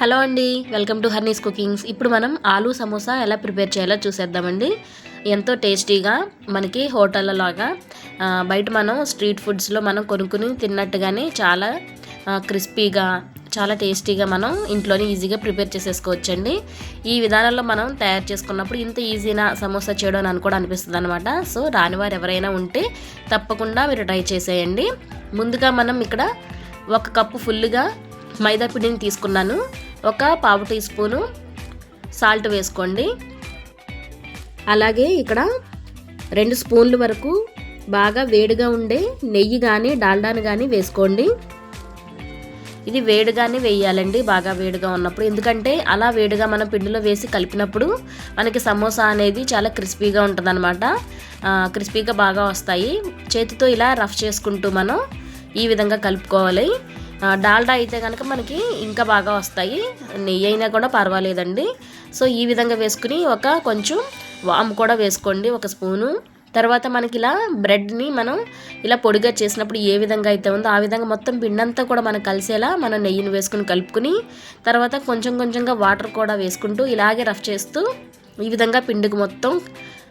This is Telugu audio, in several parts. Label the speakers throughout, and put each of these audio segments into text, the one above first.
Speaker 1: హలో అండి వెల్కమ్ టు హర్నీస్ కుకింగ్స్. ఇప్పుడు మనం ఆలూ సమోసా ఎలా ప్రిపేర్ చేయాలో చూసేద్దామండి. ఎంతో టేస్టీగా మనకి హోటళ్ళలాగా బయట మనం స్ట్రీట్ ఫుడ్స్లో మనం కొనుక్కుని తిన్నట్టుగానే చాలా క్రిస్పీగా చాలా టేస్టీగా మనం ఇంట్లోనే ఈజీగా ప్రిపేర్ చేసేసుకోవచ్చండి. ఈ విధానంలో మనం తయారు చేసుకున్నప్పుడు ఇంత ఈజీనా సమోసా చేయడం అని కూడా అనిపిస్తుంది అనమాట సో రానివారు ఎవరైనా ఉంటే తప్పకుండా మీరు ట్రై చేసేయండి. ముందుగా మనం ఇక్కడ ఒక కప్పు ఫుల్గా మైదా పిండిని తీసుకున్నాను. ఒక పావు టీ స్పూను సాల్ట్ వేసుకోండి. అలాగే ఇక్కడ రెండు స్పూన్ల వరకు బాగా వేడిగా ఉండే నెయ్యి కానీ డాల్డాని కానీ వేసుకోండి. ఇది వేడిగానే వేయాలండి బాగా వేడిగా ఉన్నప్పుడు. ఎందుకంటే అలా వేడిగా మనం పిండిలో వేసి కలిపినప్పుడు మనకి సమోసా అనేది చాలా క్రిస్పీగా ఉంటుంది అనమాట క్రిస్పీగా బాగా వస్తాయి. చేతితో ఇలా రఫ్ చేసుకుంటూ మనం ఈ విధంగా కలుపుకోవాలి. డాల్డా అయితే కనుక మనకి ఇంకా బాగా వస్తాయి. నెయ్యి అయినా కూడా పర్వాలేదండి. సో ఈ విధంగా వేసుకుని ఒక కొంచెం వామ్ కూడా వేసుకోండి ఒక స్పూను. తర్వాత మనకి ఇలా బ్రెడ్ని మనం ఇలా పొడిగా చేసినప్పుడు ఏ విధంగా అయితే ఉందో ఆ విధంగా మొత్తం పిండంతా కూడా మనకు కలిసేలా మనం నెయ్యిని వేసుకుని కలుపుకుని తర్వాత కొంచెం కొంచెంగా వాటర్ కూడా వేసుకుంటూ ఇలాగే రఫ్ చేస్తూ ఈ విధంగా పిండికి మొత్తం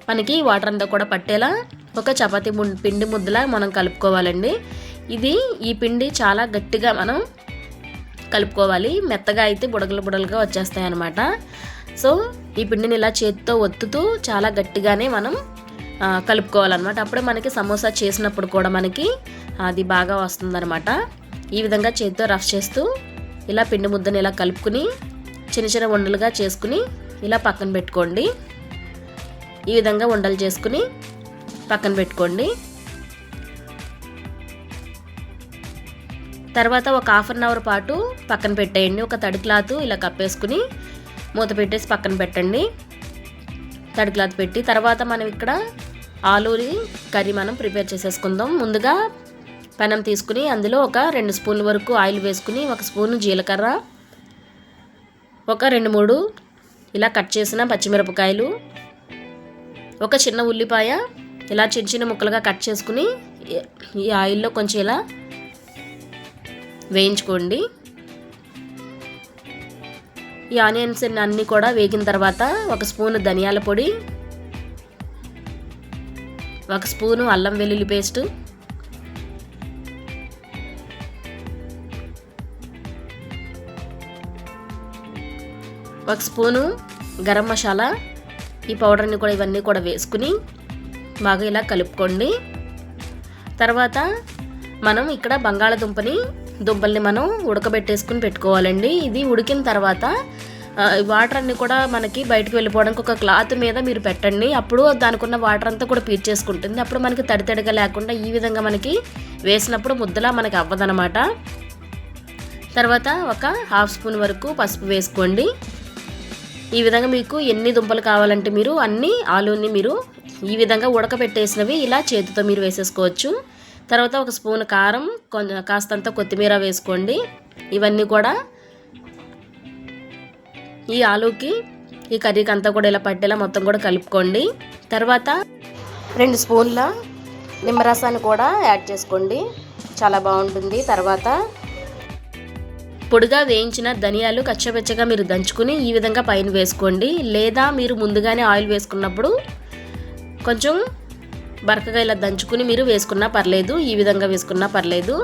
Speaker 1: మనకి వాటర్ అంతా కూడా పట్టేలా ఒక చపాతీ ము పిండి ముద్దలా మనం కలుపుకోవాలండి. ఇది ఈ పిండి చాలా గట్టిగా మనం కలుపుకోవాలి. మెత్తగా అయితే బుడగలు బుడగలుగా వచ్చేస్తాయి అనమాట సో ఈ పిండిని ఇలా చేతితో ఒత్తుతూ చాలా గట్టిగానే మనం కలుపుకోవాలన్నమాట. అప్పుడే మనకి సమోసా చేసినప్పుడు కూడా మనకి అది బాగా వస్తుందన్నమాట. ఈ విధంగా చేతితో రఫ్ చేస్తూ ఇలా పిండి ముద్దని ఇలా కలుపుకుని చిన్న చిన్న ఉండలుగా చేసుకుని ఇలా పక్కన పెట్టుకోండి. ఈ విధంగా ఉండలు చేసుకుని పక్కన పెట్టుకోండి. తర్వాత ఒక హాఫ్ అన్ అవర్ పాటు పక్కన పెట్టేయండి. ఒక తడి క్లాత్ ఇలా కప్పేసుకుని మూత పెట్టేసి పక్కన పెట్టండి. తడి క్లాత్ పెట్టి తర్వాత మనం ఇక్కడ ఆలూరి కర్రీ మనం ప్రిపేర్ చేసేసుకుందాం. ముందుగా పెనం తీసుకుని అందులో ఒక రెండు స్పూన్ల వరకు ఆయిల్ వేసుకుని ఒక స్పూన్ జీలకర్ర ఒక రెండు మూడు ఇలా కట్ చేసిన పచ్చిమిరపకాయలు ఒక చిన్న ఉల్లిపాయ ఇలా చిన్న చిన్న ముక్కలుగా కట్ చేసుకుని ఈ ఆయిల్లో కొంచెం ఇలా వేయించుకోండి. ఈ ఆనియన్స్ అన్నీ కూడా వేగిన తర్వాత ఒక స్పూను ధనియాల పొడి ఒక స్పూను అల్లం వెల్లుల్లి పేస్టు ఒక స్పూను గరం మసాలా ఈ పౌడర్ని కూడా ఇవన్నీ కూడా వేసుకుని బాగా ఇలా కలుపుకోండి. తర్వాత మనం ఇక్కడ బంగాళదుంపని దుంపల్ని మనం ఉడకబెట్టేసుకుని పెట్టుకోవాలండి. ఇది ఉడికిన తర్వాత వాటర్ అన్నీ కూడా మనకి బయటకు వెళ్ళిపోవడానికి ఒక క్లాత్ మీద మీరు పెట్టండి. అప్పుడు దానికి ఉన్న వాటర్ అంతా కూడా పీల్చేసుకుంటుంది అప్పుడు మనకి తడి తడిగా లేకుండా ఈ విధంగా మనకి వేసినప్పుడు ముద్దలా మనకి అవ్వదనమాట తర్వాత ఒక హాఫ్ స్పూన్ వరకు పసుపు వేసుకోండి. ఈ విధంగా మీకు ఎన్ని దుంపలు కావాలంటే మీరు అన్ని ఆలూని మీరు ఈ విధంగా ఉడకబెట్టేసినవి ఇలా చేతితో మీరు వేసేసుకోవచ్చు. తర్వాత ఒక స్పూన్ కారం కొంచెం కాస్తంత కొత్తిమీర వేసుకోండి. ఇవన్నీ కూడా ఈ ఆలూకి ఈ కర్రీకి అంతా కూడా ఇలా పట్టేలా మొత్తం కూడా కలుపుకోండి. తర్వాత రెండు స్పూన్ల నిమ్మరసాన్ని కూడా యాడ్ చేసుకోండి. చాలా బాగుంటుంది. తర్వాత పొడిగా వేయించిన ధనియాలు కచ్చపెచ్చగా మీరు దంచుకుని ఈ విధంగా పైన వేసుకోండి. లేదా మీరు ముందుగానే ఆయిల్ వేసుకున్నప్పుడు కొంచెం బరకగా ఇలా దంచుకుని మీరు వేసుకున్నా పర్లేదు ఈ విధంగా వేసుకున్నా పర్లేదు.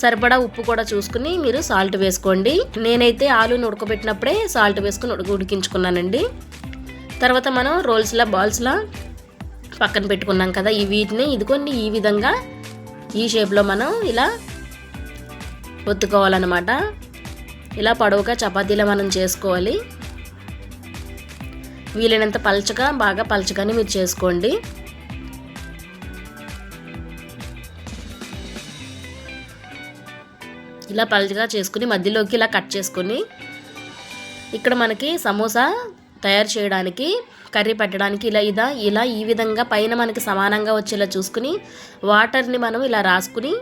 Speaker 1: సరిపడా ఉప్పు కూడా చూసుకుని మీరు సాల్ట్ వేసుకోండి. నేనైతే ఆలుని ఉడకబెట్టినప్పుడే సాల్ట్ వేసుకుని ఉడక ఉడికించుకున్నానండి. తర్వాత మనం రోల్స్లా బాల్స్లా పక్కన పెట్టుకున్నాం కదా ఈ వీటిని ఇదిగోండి ఈ విధంగా ఈ షేప్లో మనం ఇలా ఒత్తుకోవాలన్నమాట. ఇలా పొడవుగా చపాతీలో మనం చేసుకోవాలి. వీలైనంత పలచగా బాగా పలచగానే మీరు చేసుకోండి. ఇలా పలచగా చేసుకుని మధ్యలోకి ఇలా కట్ చేసుకొని ఇక్కడ మనకి సమోసా తయారు చేయడానికి కర్రీ పెట్టడానికి ఇలా ఇదా ఇలా ఈ విధంగా పైన మనకి సమానంగా వచ్చేలా చూసుకుని వాటర్ని మనం ఇలా రాసుకుని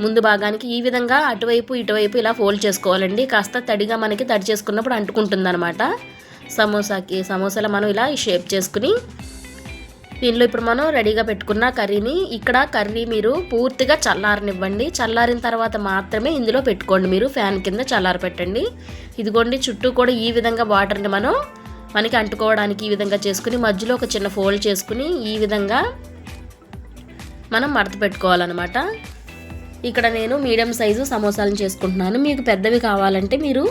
Speaker 1: ముందు భాగానికి ఈ విధంగా అటువైపు ఇటువైపు ఇలా ఫోల్డ్ చేసుకోవాలండి. కాస్త తడిగా మనకి తడి చేసుకున్నప్పుడు అంటుకుంటుంది అనమాట సమోసాకి సమోసాలు మనం ఇలా షేప్ చేసుకుని దీనిలో ఇప్పుడు మనం రెడీగా పెట్టుకున్న కర్రీని ఇక్కడ కర్రీ మీరు పూర్తిగా చల్లారనివ్వండి. చల్లారిన తర్వాత మాత్రమే ఇందులో పెట్టుకోండి మీరు. ఫ్యాన్ కింద చల్లార పెట్టండి. ఇదిగోండి చుట్టూ కూడా ఈ విధంగా వాటర్ని మనం మనకి అంటుకోవడానికి ఈ విధంగా చేసుకుని మధ్యలో ఒక చిన్న ఫోల్డ్ చేసుకుని ఈ విధంగా మనం మడత పెట్టుకోవాలన్నమాట. ఇక్కడ నేను మీడియం సైజు సమోసాలను చేసుకుంటున్నాను. మీకు పెద్దవి కావాలంటే మీరు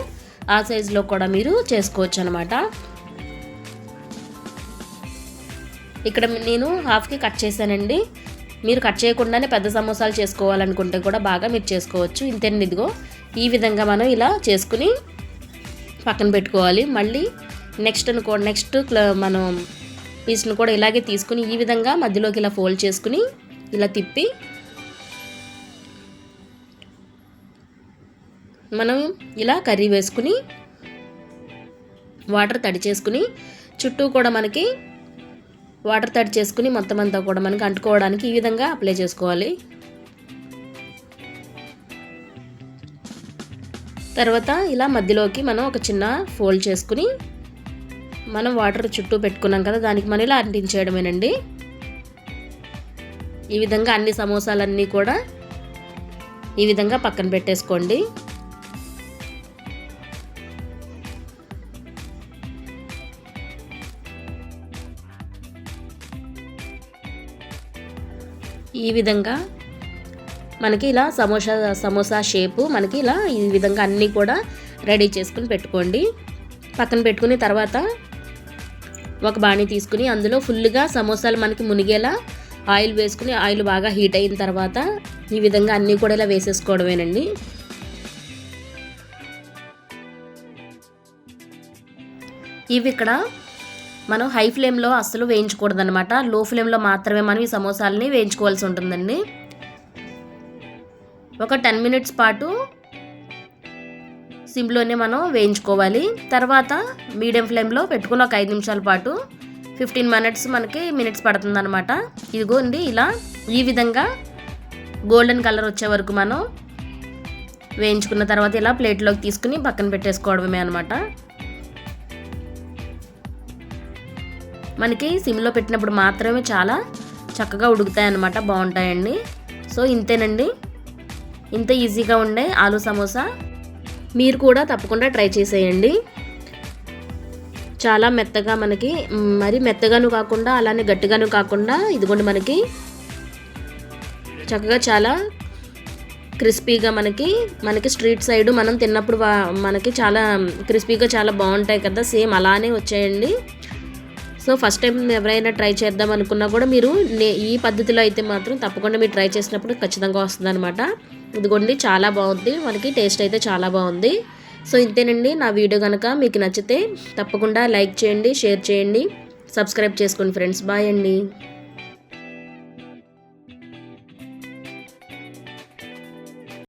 Speaker 1: ఆ సైజులో కూడా మీరు చేసుకోవచ్చు అనమాట ఇక్కడ నేను హాఫ్కి కట్ చేశానండి. మీరు కట్ చేయకుండానే పెద్ద సమోసాలు చేసుకోవాలనుకుంటే కూడా బాగా మీరు చేసుకోవచ్చు. ఇంతేనండి ఇదిగో. ఈ విధంగా మనం ఇలా చేసుకుని పక్కన పెట్టుకోవాలి. మళ్ళీ నెక్స్ట్ అనుకో నెక్స్ట్ మనం పీస్ను కూడా ఇలాగే తీసుకుని ఈ విధంగా మధ్యలోకి ఇలా ఫోల్డ్ చేసుకుని ఇలా తిప్పి మనం ఇలా కర్రీ వేసుకుని వాటర్ తడి చేసుకుని చుట్టూ కూడా మనకి వాటర్ తడి చేసుకుని మొత్తం అంతా కూడా మనకి అంటుకోవడానికి ఈ విధంగా అప్లై చేసుకోవాలి. తర్వాత ఇలా మధ్యలోకి మనం ఒక చిన్న ఫోల్డ్ చేసుకుని మనం వాటర్ చుట్టూ పెట్టుకున్నాం కదా దానికి మనం ఇలా అంటించేయడమేనండి. ఈ విధంగా అన్ని సమోసాలన్నీ కూడా ఈ విధంగా పక్కన పెట్టేసుకోండి. ఈ విధంగా మనకి ఇలా సమోసా సమోసా షేపు మనకి ఇలా ఈ విధంగా అన్నీ కూడా రెడీ చేసుకుని పెట్టుకోండి. పక్కన పెట్టుకుని తర్వాత ఒక బాణీ తీసుకుని అందులో ఫుల్గా సమోసాలు మనకి మునిగేలా ఆయిల్ వేసుకుని ఆయిల్ బాగా హీట్ అయిన తర్వాత ఈ విధంగా అన్నీ కూడా ఇలా వేసేసుకోవడమేనండి. ఇవి ఇక్కడ మనం హై ఫ్లేమ్లో అస్సలు వేయించకూడదనమాట లో ఫ్లేమ్లో మాత్రమే మనం ఈ సమోసాలని వేయించుకోవాల్సి ఉంటుందండి. ఒక టెన్ మినిట్స్ పాటు సిమ్లోనే మనం వేయించుకోవాలి. తర్వాత మీడియం ఫ్లేమ్లో పెట్టుకుని ఒక ఐదు నిమిషాల పాటు ఫిఫ్టీన్ మినిట్స్ మనకి మినిట్స్ పడుతుందనమాట ఇదిగోండి ఇలా ఈ విధంగా గోల్డెన్ కలర్ వచ్చే వరకు మనం వేయించుకున్న తర్వాత ఇలా ప్లేట్లోకి తీసుకుని పక్కన పెట్టేసుకోవడమే అనమాట మనకి సిమ్లో పెట్టినప్పుడు మాత్రమే చాలా చక్కగా ఉడుకుతాయి అన్నమాట బాగుంటాయండి. సో ఇంతేనండి. ఇంత ఈజీగా ఉండే ఆలు సమోసా. మీరు కూడా తప్పకుండా ట్రై చేసేయండి. చాలా మెత్తగా మనకి మరి మెత్తగాను కాకుండా అలానే గట్టిగాను కాకుండా ఇదిగోండి మనకి. చక్కగా చాలా క్రిస్పీగా మనకి మనకి స్ట్రీట్ సైడ్ మనం తిన్నప్పుడు మనకి చాలా క్రిస్పీగా చాలా బాగుంటాయి కదా సేమ్ అలానే వచ్చాయండి. సో ఫస్ట్ టైం ఎవరైనా ట్రై చేద్దాం అనుకున్నా కూడా మీరు ఈ పద్ధతిలో అయితే మాత్రం తప్పకుండా మీరు ట్రై చేసినప్పుడు ఖచ్చితంగా వస్తుంది అనమాట ఇదిగోండి చాలా బాగుంది. మనకి టేస్ట్ అయితే చాలా బాగుంది. సో ఇంతేనండి నా వీడియో కనుక మీకు నచ్చితే తప్పకుండా లైక్ చేయండి షేర్ చేయండి. సబ్స్క్రైబ్ చేసుకోండి ఫ్రెండ్స్. బాయ్ అండి.